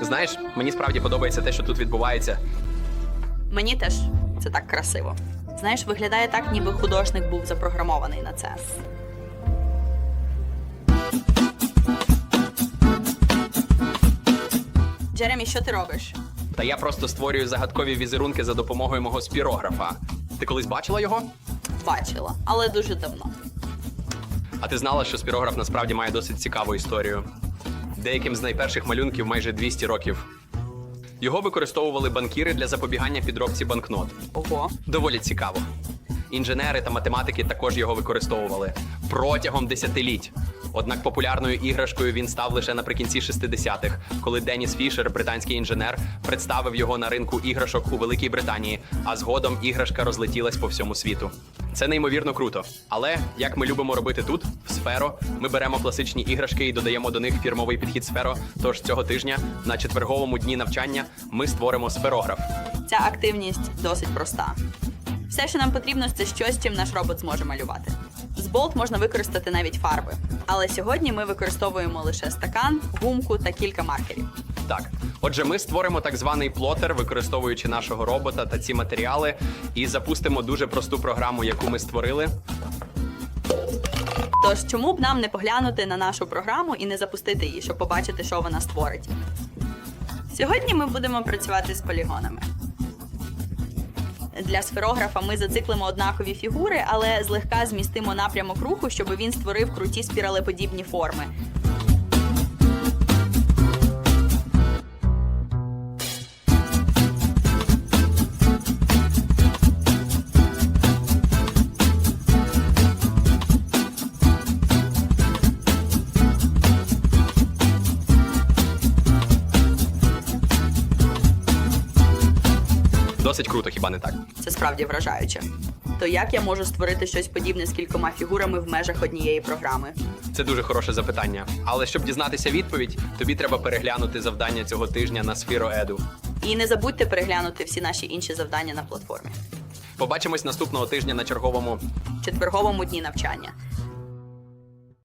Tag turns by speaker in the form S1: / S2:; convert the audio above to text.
S1: Знаєш, мені справді подобається те, що тут відбувається.
S2: Мені теж це так красиво. Знаєш, виглядає так, ніби художник був запрограмований на це. Джеремі, що ти робиш?
S1: Та я просто створюю загадкові візерунки за допомогою мого спірографа. Ти колись бачила його?
S2: Бачила, але дуже давно.
S1: А ти знала, що спірограф насправді має досить цікаву історію. Деяким з найперших малюнків майже 200 років. Його використовували банкіри для запобігання підробці банкнот.
S2: Ого.
S1: Доволі цікаво. Інженери та математики також його використовували протягом десятиліть. Однак популярною іграшкою він став лише наприкінці 60-х, коли Деніс Фішер, британський інженер, представив його на ринку іграшок у Великій Британії, а згодом іграшка розлетілась по всьому світу. Це неймовірно круто. Але як ми любимо робити тут, в сферо, ми беремо класичні іграшки і додаємо до них фірмовий підхід сферо. Тож цього тижня на четверговому дні навчання ми створимо сферограф.
S2: Ця активність досить проста. Все, що нам потрібно, це щось, чим наш робот зможе малювати. З болт можна використати навіть фарби. Але сьогодні ми використовуємо лише стакан, гумку та кілька маркерів.
S1: Так, отже, ми створимо так званий плотер, використовуючи нашого робота та ці матеріали, і запустимо дуже просту програму, яку ми створили.
S2: Тож, чому б нам не поглянути на нашу програму і не запустити її, щоб побачити, що вона створить? Сьогодні ми будемо працювати з полігонами. Для сферографа ми зациклимо однакові фігури, але злегка змістимо напрямок руху, щоб він створив круті спіралеподібні форми.
S1: Досить круто, хіба не так?
S2: Це справді вражаюче. То як я можу створити щось подібне з кількома фігурами в межах однієї програми?
S1: Це дуже хороше запитання. Але щоб дізнатися відповідь, тобі треба переглянути завдання цього тижня на Сфіро Еду.
S2: І не забудьте переглянути всі наші інші завдання на платформі.
S1: Побачимось наступного тижня на черговому.
S2: четверговому дні навчання.